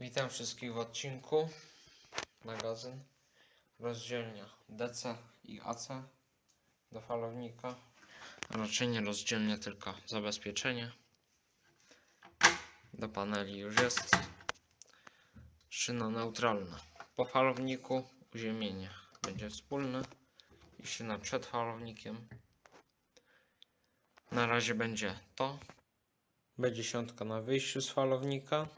Witam wszystkich w odcinku. Magazyn. Rozdzielnia DC i AC do falownika. Raczej nie rozdzielnia, tylko zabezpieczenie. Do paneli już jest. Szyna neutralna. Po falowniku uziemienie będzie wspólne i szyna przed falownikiem. Na razie będzie to. B10 na wyjściu z falownika.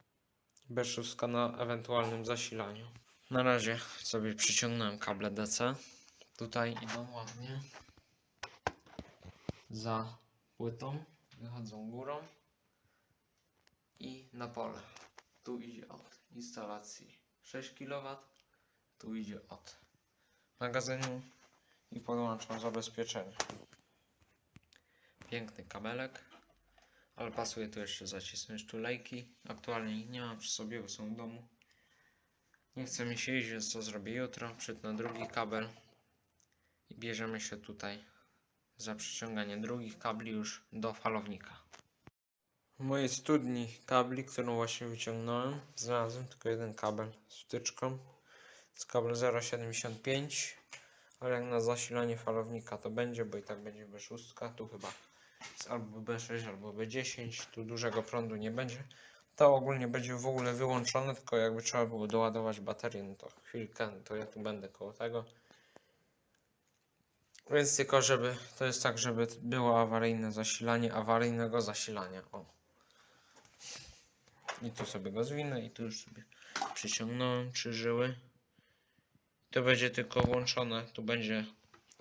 B6 na ewentualnym zasilaniu. Na razie sobie przyciągnąłem kable DC. Tutaj idą ładnie. Za płytą. Wychodzą górą. I na pole. Tu idzie od instalacji 6 kW. Tu idzie od magazynu. I podłączam zabezpieczenie. Piękny kabelek. Ale pasuje tu jeszcze zacisnąć tulejki. Aktualnie ich nie mam przy sobie, bo są w domu. Nie chce mi się iść, więc to zrobię jutro. Przytnę drugi kabel. I bierzemy się tutaj za przyciąganie drugich kabli już do falownika. W mojej studni kabli, którą właśnie wyciągnąłem, znalazłem tylko jeden kabel z wtyczką. Z kabel 0,75. Ale jak na zasilanie falownika to będzie, bo i tak będzie B6. Tu chyba jest albo B6, albo B10. Tu dużego prądu nie będzie. To ogólnie będzie w ogóle wyłączone, tylko jakby trzeba było doładować baterię, no to chwilkę, to ja tu będę koło tego. Więc tylko żeby, to jest tak, żeby było awaryjne zasilanie awaryjnego zasilania. O. I tu sobie go zwinę i tu już sobie przyciągnąłem trzy żyły. To będzie tylko włączone, tu będzie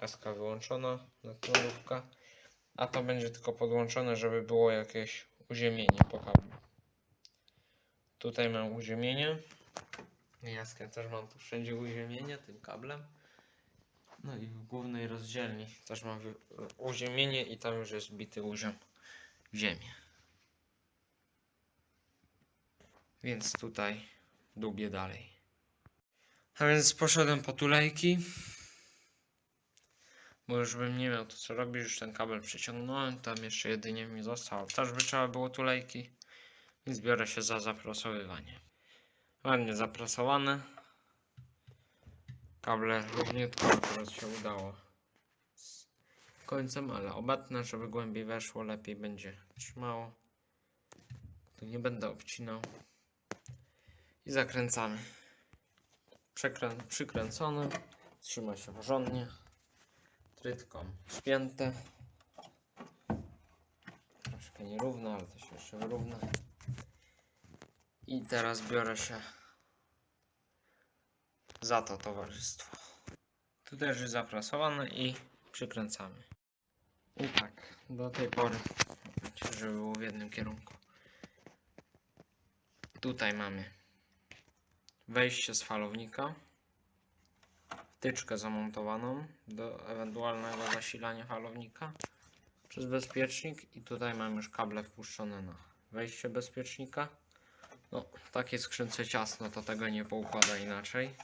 SK wyłączona, nakładówka. A to będzie tylko podłączone, żeby było jakieś uziemienie po kablu. Tutaj mam uziemienie. Jaskę też mam tu wszędzie uziemienie tym kablem. No i w głównej rozdzielni też mam uziemienie i tam już jest bity uziom w ziemię. Więc tutaj dubię dalej. A więc poszedłem po tulejki. Bo już bym nie miał to co robić, już ten kabel przeciągnąłem, tam jeszcze jedynie mi zostało. Też by trzeba było tulejki, więc biorę się za zaprasowywanie. Ładnie zaprasowane. Kable równiutko akurat się udało z końcem, ale obetnę, żeby głębiej weszło, lepiej będzie trzymało. Tu nie będę obcinał. I zakręcamy. Przekrę przykręcony, trzyma się porządnie trytką spięte. Troszkę nierówno, ale to się jeszcze wyrówna. I teraz biorę się za to towarzystwo. Tu też jest zaprasowane i przykręcamy. I tak, do tej pory, żeby było w jednym kierunku. Tutaj mamy wejście z falownika wtyczkę zamontowaną do ewentualnego zasilania falownika przez bezpiecznik i tutaj mam już kable wpuszczone na wejście bezpiecznika. No, w takiej skrzynce ciasno to tego nie poukłada inaczej.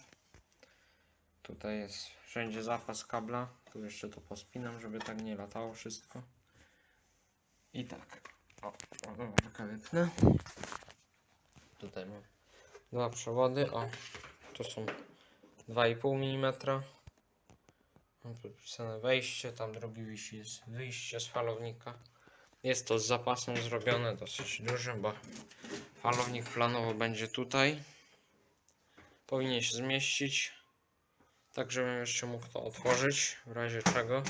Tutaj jest wszędzie zapas kabla. Tu jeszcze to pospinam, żeby tak nie latało wszystko. I tak. O, o dobra, wypnę. Tutaj mam dwa przewody. O, to są 2,5 mm. Podpisane wejście, tam drugi wisi jest wyjście z falownika. Jest to z zapasem zrobione dosyć duże, bo falownik planowo będzie tutaj. Powinien się zmieścić, tak żebym jeszcze mógł to otworzyć w razie czego,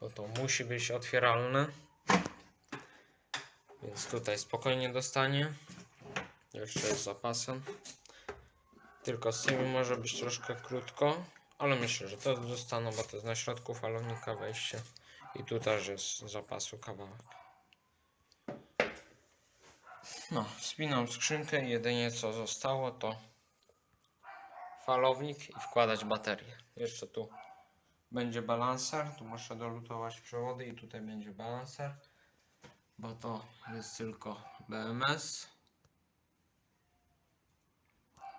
bo to musi być otwieralne. Więc tutaj spokojnie dostanie. Jeszcze jest zapasem. Tylko z tymi może być troszkę krótko, ale myślę, że to zostaną, bo to jest na środku falownika wejście i tu też jest zapasu kawałek. No, spinam skrzynkę i jedynie co zostało to falownik i wkładać baterię. Jeszcze tu będzie balancer, tu muszę dolutować przewody i tutaj będzie balancer, bo to jest tylko BMS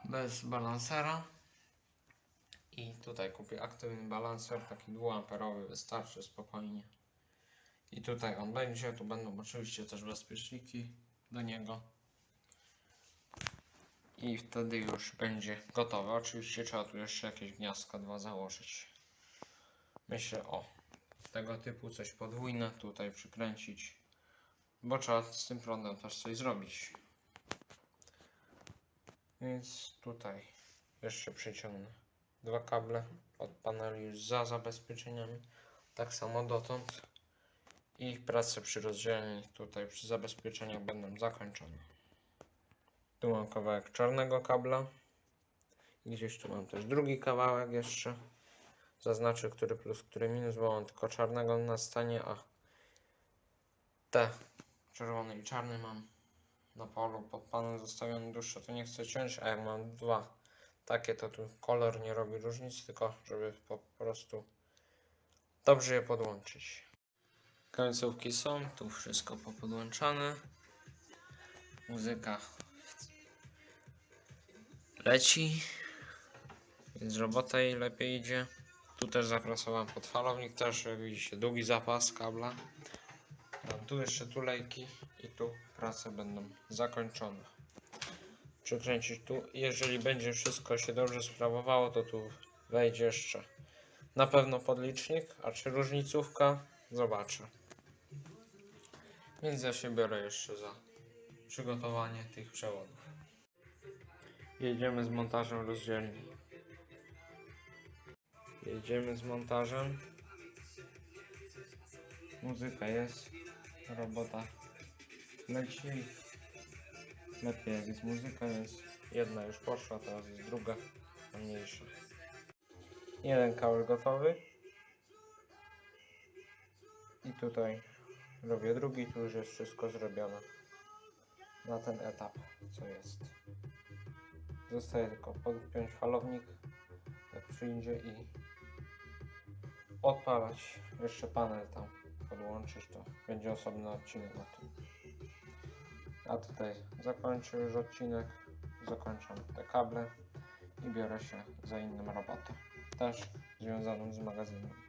bez balansera. I tutaj kupię aktywny balancer, taki dwuamperowy, wystarczy spokojnie. I tutaj on będzie, tu będą oczywiście też bezpieczniki do niego. i wtedy już będzie gotowe. Oczywiście trzeba tu jeszcze jakieś gniazdka dwa założyć. Myślę o tego typu coś podwójne tutaj przykręcić, bo trzeba z tym prądem też coś zrobić. Więc tutaj jeszcze przyciągnę dwa kable od paneli już za zabezpieczeniami, tak samo dotąd i prace przy rozdzielni tutaj przy zabezpieczeniach będą zakończone. Tu mam kawałek czarnego kabla. Gdzieś tu mam też drugi kawałek jeszcze. Zaznaczę, który plus, który minus, bo mam tylko czarnego na stanie, a te czerwony i czarny mam na polu pod panem zostawiony dłuższe, to nie chcę ciąć, a jak mam dwa takie, to tu kolor nie robi różnic, tylko żeby po prostu dobrze je podłączyć. Końcówki są, tu wszystko popodłączane. Muzyka leci, więc robota jej lepiej idzie. Tu też zaprasowałem podfalownik, też jak widzicie długi zapas kabla. Mam tu jeszcze tulejki i tu prace będą zakończone. Przykręcić tu, jeżeli będzie wszystko się dobrze sprawowało, to tu wejdzie jeszcze na pewno podlicznik, a czy różnicówka, zobaczę. Więc ja się biorę jeszcze za przygotowanie tych przewodów. Jedziemy z montażem rozdzielni. Jedziemy z montażem. Muzyka jest, robota leci. Lepiej jak muzyka, więc jedna już poszła, teraz jest druga, mniejsza. Jeden kabel gotowy. I tutaj robię drugi, tu już jest wszystko zrobione na ten etap, co jest. Zostaje tylko podpiąć falownik, jak przyjdzie i odpalać jeszcze panel tam podłączyć, to będzie osobny odcinek o tym. A tutaj zakończę już odcinek, zakończam te kable i biorę się za inną robotę, też związaną z magazynem.